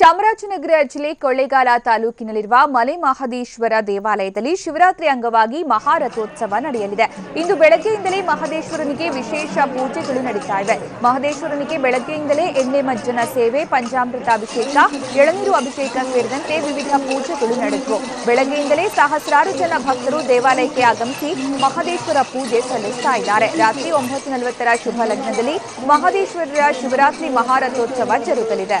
ಚಾಮರಾಜನಗರ ಜಿಲ್ಲೆ ಕೊಳ್ಳೇಗಾಲ ತಾಲೂಕಿನಲ್ಲಿರುವ ಮಲೆ ಮಹದೇಶ್ವರ ದೇವಾಲಯದಲ್ಲಿ ಶಿವರಾತ್ರಿ ಅಂಗವಾಗಿ ಮಹಾರಥೋತ್ಸವ ನಡೆಯಲಿದೆ. ಇಂದು ಬೆಳಗ್ಗೆಯಿಂದಲೇ ಮಹದೇಶ್ವರನಿಗೆ ವಿಶೇಷ ಪೂಜೆಗಳು ನಡೀತಾ ಇವೆ. ಮಹದೇಶ್ವರನಿಗೆ ಬೆಳಗ್ಗೆಯಿಂದಲೇ ಎಣ್ಣೆ ಮಜ್ಜನ ಸೇವೆ, ಪಂಚಾಮೃತ ಅಭಿಷೇಕ, ಎಳನೀರು ಅಭಿಷೇಕ ಸೇರಿದಂತೆ ವಿವಿಧ ಪೂಜೆಗಳು ನಡೆದವು. ಬೆಳಗ್ಗೆಯಿಂದಲೇ ಸಹಸ್ರಾರು ಜನ ಭಕ್ತರು ದೇವಾಲಯಕ್ಕೆ ಆಗಮಿಸಿ ಮಹದೇಶ್ವರ ಪೂಜೆ ಸಲ್ಲಿಸ್ತಾ ಇದ್ದಾರೆ. ರಾತ್ರಿ ಒಂಬತ್ತು ನಲವತ್ತರ ಶುಭ ಲಗ್ನದಲ್ಲಿ ಮಹದೇಶ್ವರರ ಶಿವರಾತ್ರಿ ಮಹಾರಥೋತ್ಸವ ಜರುಗಲಿದೆ.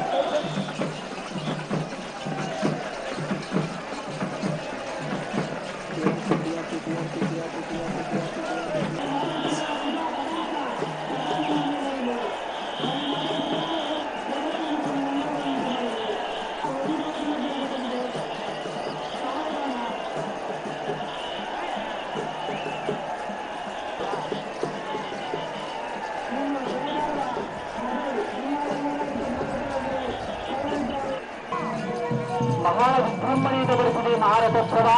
ಮಹಾ ವಿಜೃಂಭಣೆಯಿಂದ ಬರುತ್ತದೆ ಮಹಾರಥೋತ್ಸವ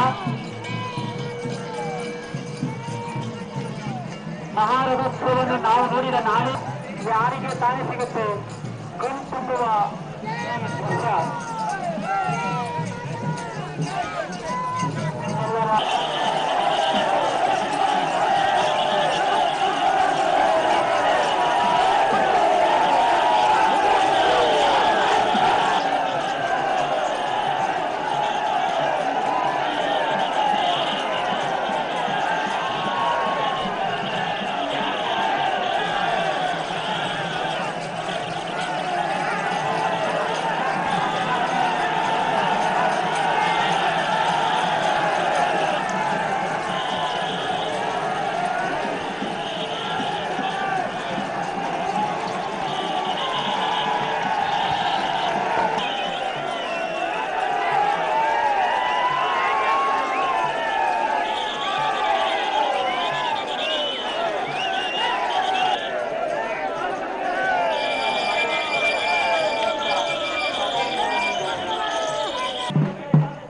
ಮಹಾರಥೋತ್ಸವವನ್ನು ನಾವು ನೋಡಿದ ನಾಳೆ ಯಾರಿಗೆ ತಾನೇ ಸಿಗುತ್ತೆ? ಕಣ್ ತುಂಬುವ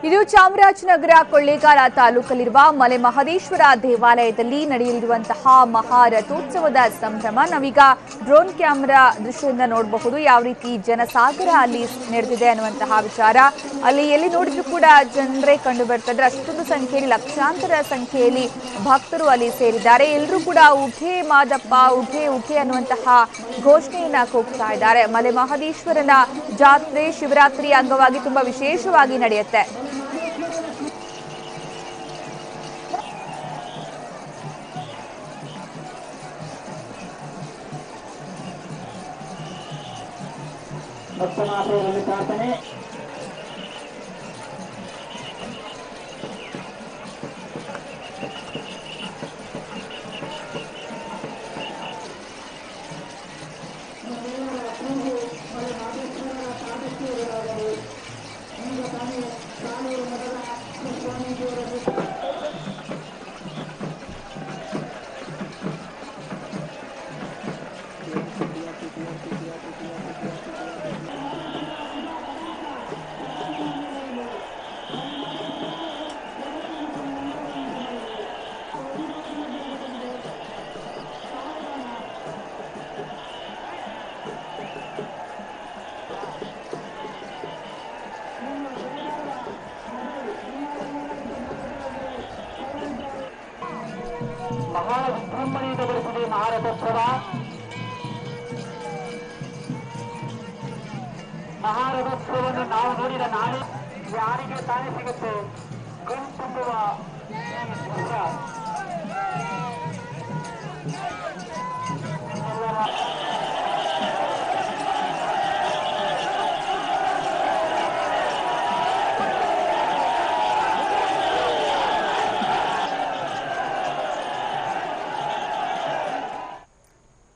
ಇದು ಚಾಮರಾಜನಗರ ಕೊಳ್ಳೇಗಾಲ ತಾಲೂಕಲ್ಲಿರುವ ಮಲೆ ಮಹದೇಶ್ವರ ದೇವಾಲಯದಲ್ಲಿ ನಡೆಯಲಿರುವಂತಹ ಮಹಾರಥೋತ್ಸವದ ಸಂಭ್ರಮ. ನಾವೀಗ ಡ್ರೋನ್ ಕ್ಯಾಮೆರಾ ದೃಶ್ಯದಿಂದ ನೋಡಬಹುದು. ಯಾವ ರೀತಿ ಜನಸಾಗರ ಅಲ್ಲಿ ನಡೆದಿದೆ ಅನ್ನುವಂತಹ ವಿಚಾರ ಅಲ್ಲಿ ಎಲ್ಲಿ ನೋಡಿದ್ರು ಕೂಡ ಜನರೇ ಕಂಡು ಬರ್ತಾರೆ ಅಷ್ಟೊಂದು ಸಂಖ್ಯೆಯಲ್ಲಿ, ಲಕ್ಷಾಂತರ ಸಂಖ್ಯೆಯಲ್ಲಿ ಭಕ್ತರು ಅಲ್ಲಿ ಸೇರಿದ್ದಾರೆ. ಎಲ್ಲರೂ ಕೂಡ ಉಘೆ ಮಾದಪ್ಪ ಉಘೆ ಉಘೆ ಅನ್ನುವಂತಹ ಘೋಷಣೆಯನ್ನ ಕೂಗ್ತಾ ಇದ್ದಾರೆ. ಮಲೆ ಮಹದೇಶ್ವರನ ಜಾತ್ರೆ, ಶಿವರಾತ್ರಿ ಅಂಗವಾಗಿ ತುಂಬಾ ವಿಶೇಷವಾಗಿ ನಡೆಯುತ್ತೆ. भक्तमासो भवितासने ಮಹಾ ವಿಜೃಂಭಣೆಯಿಂದ ಬರುತ್ತದೆ ಮಹಾರಥೋತ್ಸವ ಮಹಾರಥೋತ್ಸವವನ್ನು ನಾವು ನೋಡಿದ ನಾಳೆ ಯಾರಿಗೆ ತಾನೇ ಸಿಗುತ್ತೆ ಕಣ್ ತುಂಬುವ ಈ ದೃಶ್ಯ